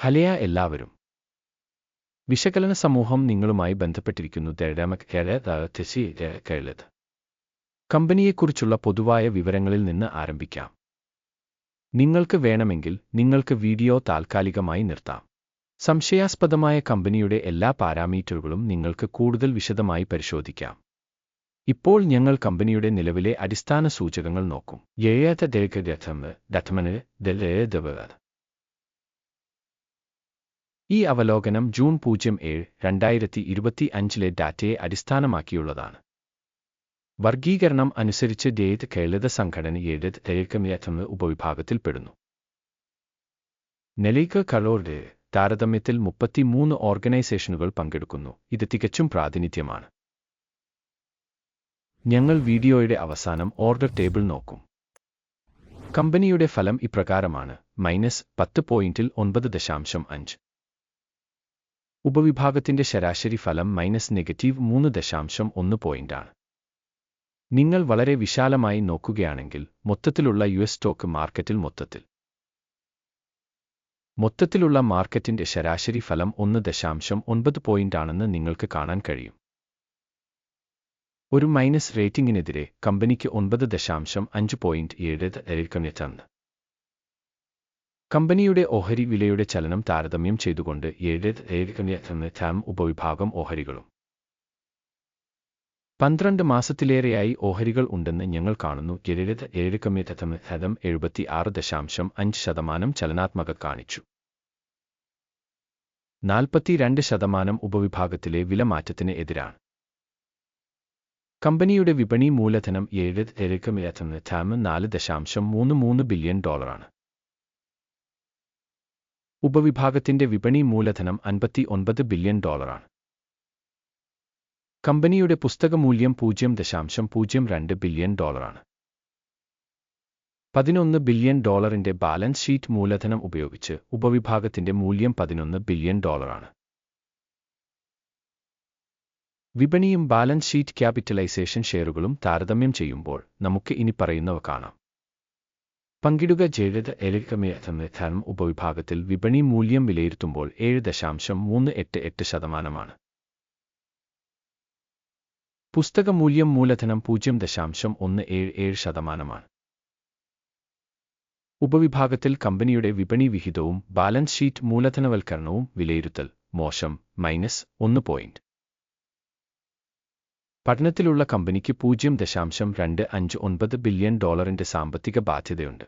ഹലയ എല്ലാവരും. വിശകലന സമൂഹം നിങ്ങളുമായി ബന്ധപ്പെട്ടിരിക്കുന്നു. കമ്പനിയെക്കുറിച്ചുള്ള പൊതുവായ വിവരങ്ങളിൽ നിന്ന് ആരംഭിക്കാം. നിങ്ങൾക്ക് വേണമെങ്കിൽ നിങ്ങൾക്ക് വീഡിയോ താൽക്കാലികമായി നിർത്താം. സംശയാസ്പദമായ കമ്പനിയുടെ എല്ലാ പാരാമീറ്ററുകളും നിങ്ങൾക്ക് കൂടുതൽ വിശദമായി പരിശോധിക്കാം. ഇപ്പോൾ ഞങ്ങൾ കമ്പനിയുടെ നിലവിലെ അടിസ്ഥാന സൂചകങ്ങൾ നോക്കും. ഏഴാത്ത ദത്തമന് ഈ അവലോകനം ജൂൺ പൂജ്യം ഏഴ് രണ്ടായിരത്തി ഇരുപത്തി അഞ്ചിലെ ഡാറ്റയെ അടിസ്ഥാനമാക്കിയുള്ളതാണ്. വർഗീകരണം അനുസരിച്ച് ഡേത് കേളിത സംഘടന ഏഴ് ദൈർഘ്യമേറ്റം ഉപവിഭാഗത്തിൽപ്പെടുന്നു നെലീക്ക് കളോർഡ് താരതമ്യത്തിൽ മുപ്പത്തിമൂന്ന് ഓർഗനൈസേഷനുകൾ പങ്കെടുക്കുന്നു. ഇത് തികച്ചും പ്രാതിനിധ്യമാണ്. ഞങ്ങൾ വീഡിയോയുടെ അവസാനം ഓർഡർ ടേബിൾ നോക്കും. കമ്പനിയുടെ ഫലം ഇപ്രകാരമാണ്. മൈനസ് പത്ത് പോയിന്റിൽ ഒൻപത് ദശാംശം അഞ്ച്. ഉപവിഭാഗത്തിന്റെ ശരാശരി ഫലം മൈനസ് നെഗറ്റീവ് മൂന്ന് ദശാംശം ഒന്ന് പോയിന്റാണ് നിങ്ങൾ വളരെ വിശാലമായി നോക്കുകയാണെങ്കിൽ മൊത്തത്തിലുള്ള യു എസ് സ്റ്റോക്ക് മാർക്കറ്റിൽ മൊത്തത്തിൽ. മൊത്തത്തിലുള്ള മാർക്കറ്റിന്റെ ശരാശരി ഫലം ഒന്ന് ദശാംശം ഒൻപത് പോയിന്റാണെന്ന് നിങ്ങൾക്ക് കാണാൻ കഴിയും. ഒരു മൈനസ് റേറ്റിംഗിനെതിരെ കമ്പനിക്ക് ഒൻപത് ദശാംശം അഞ്ച് പോയിന്റ് ഏഴ് ഏഴ്ക്കമിറ്റാണ് കമ്പനിയുടെ ഓഹരി വിലയുടെ ചലനം താരതമ്യം ചെയ്തുകൊണ്ട് ഏഴ് ഏഴ് ടാം ഉപവിഭാഗം ഓഹരികളും. പന്ത്രണ്ട് മാസത്തിലേറെയായി ഓഹരികൾ ഉണ്ടെന്ന് ഞങ്ങൾ കാണുന്നു. ഏഴ് ഏഴ് കമ്മിതം എഴുപത്തി ആറ് ദശാംശം അഞ്ച് ശതമാനം ചലനാത്മക കാണിച്ചു. നാൽപ്പത്തിരണ്ട് ശതമാനം ഉപവിഭാഗത്തിലെ വിലമാറ്റത്തിന് എതിരാണ്. കമ്പനിയുടെ വിപണി മൂലധനം ഏഴ് ഏഴ് കമ്മിതം നാല് ദശാംശം മൂന്ന് മൂന്ന് ബില്യൺ ഡോളറാണ്. ഉപവിഭാഗത്തിന്റെ വിപണി മൂലധനം അൻപത്തി ഒൻപത് ബില്യൺ ഡോളറാണ്. കമ്പനിയുടെ പുസ്തകമൂല്യം പൂജ്യം ദശാംശം പൂജ്യം രണ്ട് ബില്യൺ ഡോളറാണ്. പതിനൊന്ന് ബില്യൺ ഡോളറിന്റെ ബാലൻസ് ഷീറ്റ് മൂലധനം ഉപയോഗിച്ച് ഉപവിഭാഗത്തിന്റെ മൂല്യം പതിനൊന്ന് ബില്യൺ ഡോളറാണ്. വിപണിയും ബാലൻസ് ഷീറ്റ് ക്യാപിറ്റലൈസേഷൻ ഷെയറുകളും താരതമ്യം ചെയ്യുമ്പോൾ നമുക്ക് ഇനി പറയുന്നവ കാണാം. പങ്കിടുക ജേഴത് എഴുകമേധം ഉപവിഭാഗത്തിൽ വിപണി മൂല്യം വിലയിരുത്തുമ്പോൾ ഏഴ് ദശാംശം മൂന്ന് എട്ട് എട്ട് ശതമാനമാണ്. പുസ്തക മൂല്യം മൂലധനം പൂജ്യം ദശാംശം ഒന്ന് ഏഴ് ഏഴ് ശതമാനമാണ്. ഉപവിഭാഗത്തിൽ കമ്പനിയുടെ വിപണി വിഹിതവും ബാലൻസ് ഷീറ്റ് മൂലധനവൽക്കരണവും വിലയിരുത്തൽ മോശം മൈനസ് ഒന്ന് പോയിന്റ്. പഠനത്തിലുള്ള കമ്പനിക്ക് പൂജ്യം ദശാംശം രണ്ട് അഞ്ച് ഒൻപത് ബില്യൺ ഡോളറിന്റെ സാമ്പത്തിക ബാധ്യതയുണ്ട്.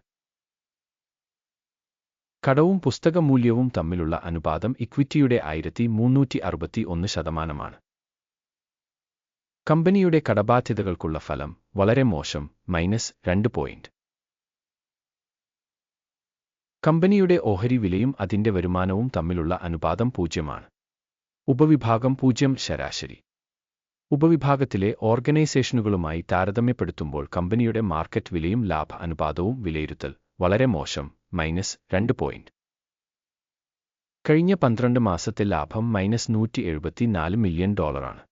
കടവും പുസ്തക മൂല്യവും തമ്മിലുള്ള അനുപാതം ഇക്വിറ്റിയുടെ ആയിരത്തി മുന്നൂറ്റി അറുപത്തി ഒന്ന് ശതമാനമാണ്. കമ്പനിയുടെ കടബാധ്യതകൾക്കുള്ള ഫലം വളരെ മോശം മൈനസ് രണ്ട് പോയിന്റ്. കമ്പനിയുടെ ഓഹരി വിലയും അതിന്റെ വരുമാനവും തമ്മിലുള്ള അനുപാതം പൂജ്യമാണ്. ഉപവിഭാഗം പൂജ്യം ശരാശരി. ഉപവിഭാഗത്തിലെ ഓർഗനൈസേഷനുകളുമായി താരതമ്യപ്പെടുത്തുമ്പോൾ കമ്പനിയുടെ മാർക്കറ്റ് വിലയും ലാഭ അനുപാതവും വിലയിരുത്തൽ വളരെ മോശം മൈനസ് രണ്ട് പോയിന്റ് കഴിഞ്ഞ പന്ത്രണ്ട് മാസത്തെ ലാഭം മൈനസ് നൂറ്റി എഴുപത്തിനാല് മില്യൺ ഡോളറാണ്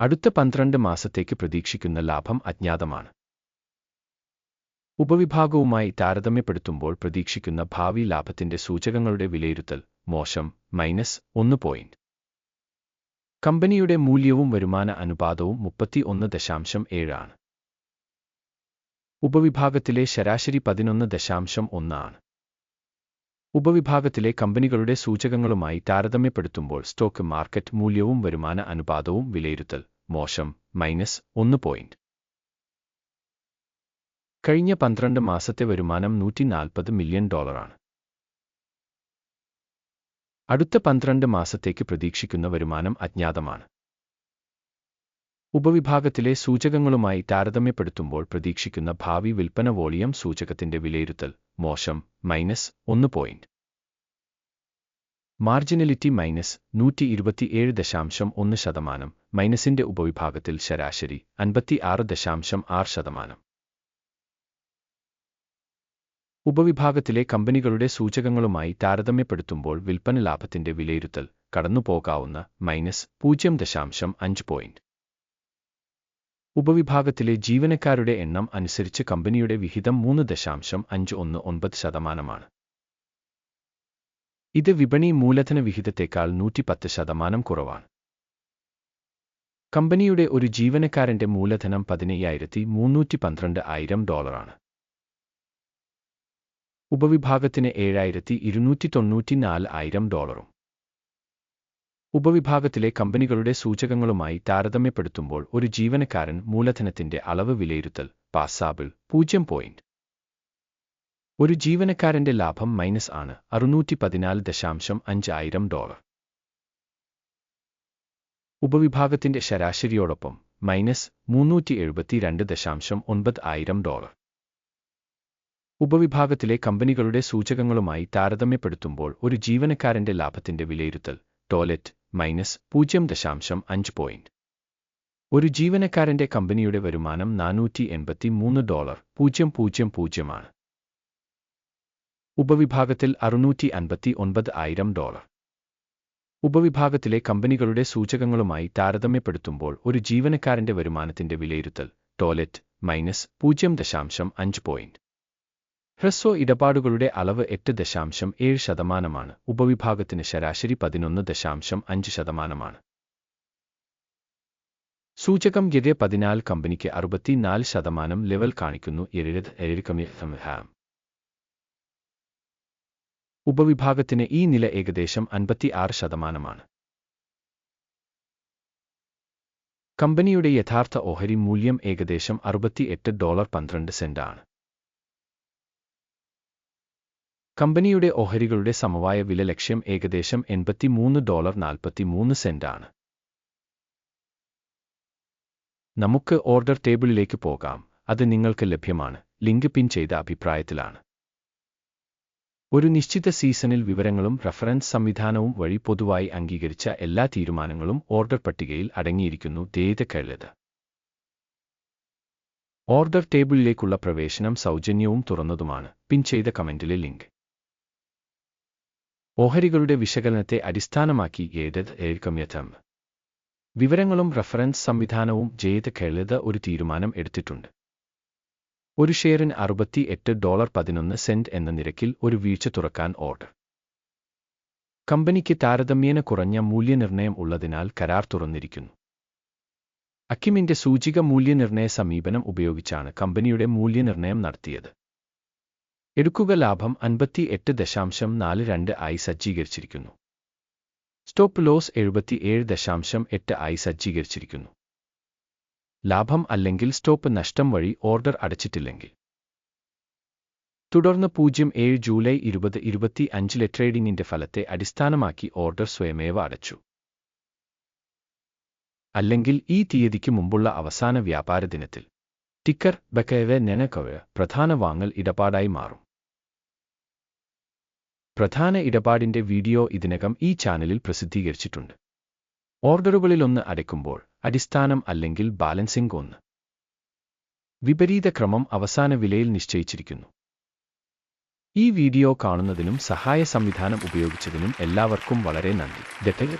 അടുത്ത പന്ത്രണ്ട് മാസത്തേക്ക് പ്രതീക്ഷിക്കുന്ന ലാഭം അജ്ഞാതമാണ്. ഉപവിഭാഗവുമായി താരതമ്യപ്പെടുത്തുമ്പോൾ പ്രതീക്ഷിക്കുന്ന ഭാവി ലാഭത്തിന്റെ സൂചകങ്ങളുടെ വിലയിരുത്തൽ മോശം മൈനസ് ഒന്ന് പോയിന്റ് കമ്പനിയുടെ മൂല്യവും വരുമാന അനുപാതവും മുപ്പത്തി ഒന്ന് ദശാംശം ഏഴാണ്. ഉപവിഭാഗത്തിലെ ശരാശരി പതിനൊന്ന് ദശാംശം ഒന്നാണ്. ഉപവിഭാഗത്തിലെ കമ്പനികളുടെ സൂചകങ്ങളുമായി താരതമ്യപ്പെടുത്തുമ്പോൾ സ്റ്റോക്ക് മാർക്കറ്റ് മൂല്യവും വരുമാന അനുപാതവും വിലയിരുത്തൽ മോശം മൈനസ് ഒന്ന് പോയിന്റ്. കഴിഞ്ഞ പന്ത്രണ്ട് മാസത്തെ വരുമാനം നൂറ്റി നാൽപ്പത് മില്യൺ ഡോളറാണ്. അടുത്ത പന്ത്രണ്ട് മാസത്തേക്ക് പ്രതീക്ഷിക്കുന്ന വരുമാനം അജ്ഞാതമാണ്. ഉപവിഭാഗത്തിലെ സൂചകങ്ങളുമായി താരതമ്യപ്പെടുത്തുമ്പോൾ പ്രതീക്ഷിക്കുന്ന ഭാവി വിൽപ്പന വോളിയം സൂചകത്തിന്റെ വിലയിരുത്തൽ മോശം മൈനസ് ഒന്ന് പോയിന്റ്. മാർജിനലിറ്റി മൈനസ് നൂറ്റി ഇരുപത്തിയേഴ് ദശാംശം ഒന്ന് ശതമാനം മൈനസിന്റെ ഉപവിഭാഗത്തിൽ ശരാശരി അൻപത്തി ആറ് ദശാംശം ആറ് ശതമാനം. ഉപവിഭാഗത്തിലെ കമ്പനികളുടെ സൂചകങ്ങളുമായി താരതമ്യപ്പെടുത്തുമ്പോൾ വിൽപ്പന ലാഭത്തിന്റെ വിലയിരുത്തൽ കടന്നുപോകാവുന്ന മൈനസ് പൂജ്യം ദശാംശം അഞ്ച് പോയിന്റ് ഉപവിഭാഗത്തിലെ ജീവനക്കാരുടെ എണ്ണം അനുസരിച്ച് കമ്പനിയുടെ വിഹിതം മൂന്ന് ദശാംശം അഞ്ച് ഒന്ന് ഒൻപത് ശതമാനമാണ്. ഇത് വിപണി മൂലധന വിഹിതത്തേക്കാൾ നൂറ്റിപ്പത്ത് ശതമാനം കുറവാണ്. കമ്പനിയുടെ ഒരു ജീവനക്കാരന്റെ മൂലധനം പതിനയ്യായിരത്തി മുന്നൂറ്റി പന്ത്രണ്ട് ആയിരം ഡോളറാണ്. ഉപവിഭാഗത്തിന് ഏഴായിരത്തി ഇരുന്നൂറ്റി തൊണ്ണൂറ്റിനാല് ആയിരം ഡോളറും. ഉപവിഭാഗത്തിലെ കമ്പനികളുടെ സൂചകങ്ങളുമായി താരതമ്യപ്പെടുത്തുമ്പോൾ ഒരു ജീവനക്കാരൻ മൂലധനത്തിന്റെ അളവ് വിലയിരുത്തൽ പാസാബിൾ പൂജ്യം പോയിന്റ്. ഒരു ജീവനക്കാരന്റെ ലാഭം മൈനസ് ആണ് അറുന്നൂറ്റി പതിനാല് ദശാംശം അഞ്ച് ആയിരം ഡോളർ. ഉപവിഭാഗത്തിന്റെ ശരാശരിയോടൊപ്പം മൈനസ് മുന്നൂറ്റി എഴുപത്തിരണ്ട് ദശാംശം ഒൻപത് ആയിരം ഡോളർ. ഉപവിഭാഗത്തിലെ കമ്പനികളുടെ സൂചകങ്ങളുമായി താരതമ്യപ്പെടുത്തുമ്പോൾ ഒരു ജീവനക്കാരന്റെ ലാഭത്തിന്റെ വിലയിരുത്തൽ ടോയ്ലറ്റ് മൈനസ് പൂജ്യം ദശാംശം അഞ്ച് പോയിന്റ്. ഒരു ജീവനക്കാരന്റെ കമ്പനിയുടെ വരുമാനം നാനൂറ്റി എൺപത്തി മൂന്ന് ഡോളർ പൂജ്യം പൂജ്യം പൂജ്യമാണ് ഉപവിഭാഗത്തിൽ അറുന്നൂറ്റി അൻപത്തി ഒൻപത് ആയിരം ഡോളർ. ഉപവിഭാഗത്തിലെ കമ്പനികളുടെ സൂചകങ്ങളുമായി താരതമ്യപ്പെടുത്തുമ്പോൾ ഒരു ജീവനക്കാരന്റെ വരുമാനത്തിന്റെ വിലയിരുത്തൽ ടോയ്ലറ്റ് മൈനസ് പൂജ്യം ദശാംശം അഞ്ച് പോയിന്റ്. ഹ്രസ്വ ഇടപാടുകളുടെ അളവ് എട്ട് ദശാംശം ഏഴ് ശതമാനമാണ്. ഉപവിഭാഗത്തിന് ശരാശരി പതിനൊന്ന് ദശാംശം അഞ്ച് ശതമാനമാണ്. സൂചകം ഗിരെ പതിനാല് കമ്പനിക്ക് അറുപത്തിനാല് ശതമാനം ലെവൽ കാണിക്കുന്നു. ഉപവിഭാഗത്തിന് ഈ നില ഏകദേശം അൻപത്തി ആറ് ശതമാനമാണ്. കമ്പനിയുടെ യഥാർത്ഥ ഓഹരി മൂല്യം ഏകദേശം അറുപത്തിയെട്ട് ഡോളർ പന്ത്രണ്ട് സെന്റാണ്. കമ്പനിയുടെ ഓഹരികളുടെ സമവായ വില ലക്ഷ്യം ഏകദേശം എൺപത്തിമൂന്ന് ഡോളർ നാൽപ്പത്തിമൂന്ന് സെന്റാണ് നമുക്ക് ഓർഡർ ടേബിളിലേക്ക് പോകാം. അത് നിങ്ങൾക്ക് ലഭ്യമാണ്. ലിങ്ക് പിൻ ചെയ്ത അഭിപ്രായത്തിലാണ്. ഒരു നിശ്ചിത സീസണിൽ വിവരങ്ങളും റഫറൻസ് സംവിധാനവും വഴി പൊതുവായി അംഗീകരിച്ച എല്ലാ തീരുമാനങ്ങളും ഓർഡർ പട്ടികയിൽ അടങ്ങിയിരിക്കുന്നു. ദേതക്കഴുത് ഓർഡർ ടേബിളിലേക്കുള്ള പ്രവേശനം സൗജന്യവും തുറന്നതുമാണ്. പിൻ ചെയ്ത കമന്റിലെ ലിങ്ക്. ഓഹരികളുടെ വിശകലനത്തെ അടിസ്ഥാനമാക്കി ഏതത് ഏൽക്കമ്യഥം വിവരങ്ങളും റഫറൻസ് സംവിധാനവും ജയത് കേളത് ഒരു തീരുമാനം എടുത്തിട്ടുണ്ട്. ഒരു ഷെയറിന് അറുപത്തി എട്ട് ഡോളർ പതിനൊന്ന് സെന്റ് എന്ന നിരക്കിൽ ഒരു വീഴ്ച തുറക്കാൻ ഓർഡർ. കമ്പനിക്ക് താരതമ്യേന കുറഞ്ഞ മൂല്യനിർണയം ഉള്ളതിനാൽ കരാർ തുറന്നിരിക്കുന്നു. അക്കിമിന്റെ സൂചിക മൂല്യനിർണയ സമീപനം ഉപയോഗിച്ചാണ് കമ്പനിയുടെ മൂല്യനിർണയം നടത്തിയത്. എടുക്കുക ലാഭം അൻപത്തി എട്ട് ദശാംശം നാല് രണ്ട് ആയി സജ്ജീകരിച്ചിരിക്കുന്നു. സ്റ്റോപ്പ് ലോസ് എഴുപത്തിയേഴ് ദശാംശം എട്ട് ആയി സജ്ജീകരിച്ചിരിക്കുന്നു. ലാഭം അല്ലെങ്കിൽ സ്റ്റോപ്പ് നഷ്ടം വഴി ഓർഡർ അടച്ചിട്ടില്ലെങ്കിൽ. തുടർന്ന് പൂജ്യം ഏഴ് ജൂലൈ ഇരുപത് ഇരുപത്തി അഞ്ചിലെ ട്രേഡിംഗിന്റെ ഫലത്തെ അടിസ്ഥാനമാക്കി ഓർഡർ സ്വയമേവ അടച്ചു. അല്ലെങ്കിൽ ഈ തീയതിക്ക് മുമ്പുള്ള അവസാന വ്യാപാര ദിനത്തിൽ. ടിക്കർ ബക്കയവെ നെനക്കവ പ്രധാന വാങ്ങൽ ഇടപാടായി മാറും. പ്രധാന ഇടപാടിന്റെ വീഡിയോ ഇതിനകം ഈ ചാനലിൽ പ്രസിദ്ധീകരിച്ചിട്ടുണ്ട്. ഓർഡറുകളിലൊന്ന് അടയ്ക്കുമ്പോൾ അടിസ്ഥാനം അല്ലെങ്കിൽ ബാലൻസിംഗ് ഒന്ന്. വിപരീത ക്രമം അവസാന വിലയിൽ നിശ്ചയിച്ചിരിക്കുന്നു. ഈ വീഡിയോ കാണുന്നതിനും സഹായ സംവിധാനം ഉപയോഗിച്ചതിനും എല്ലാവർക്കും വളരെ നന്ദി. ദത്തക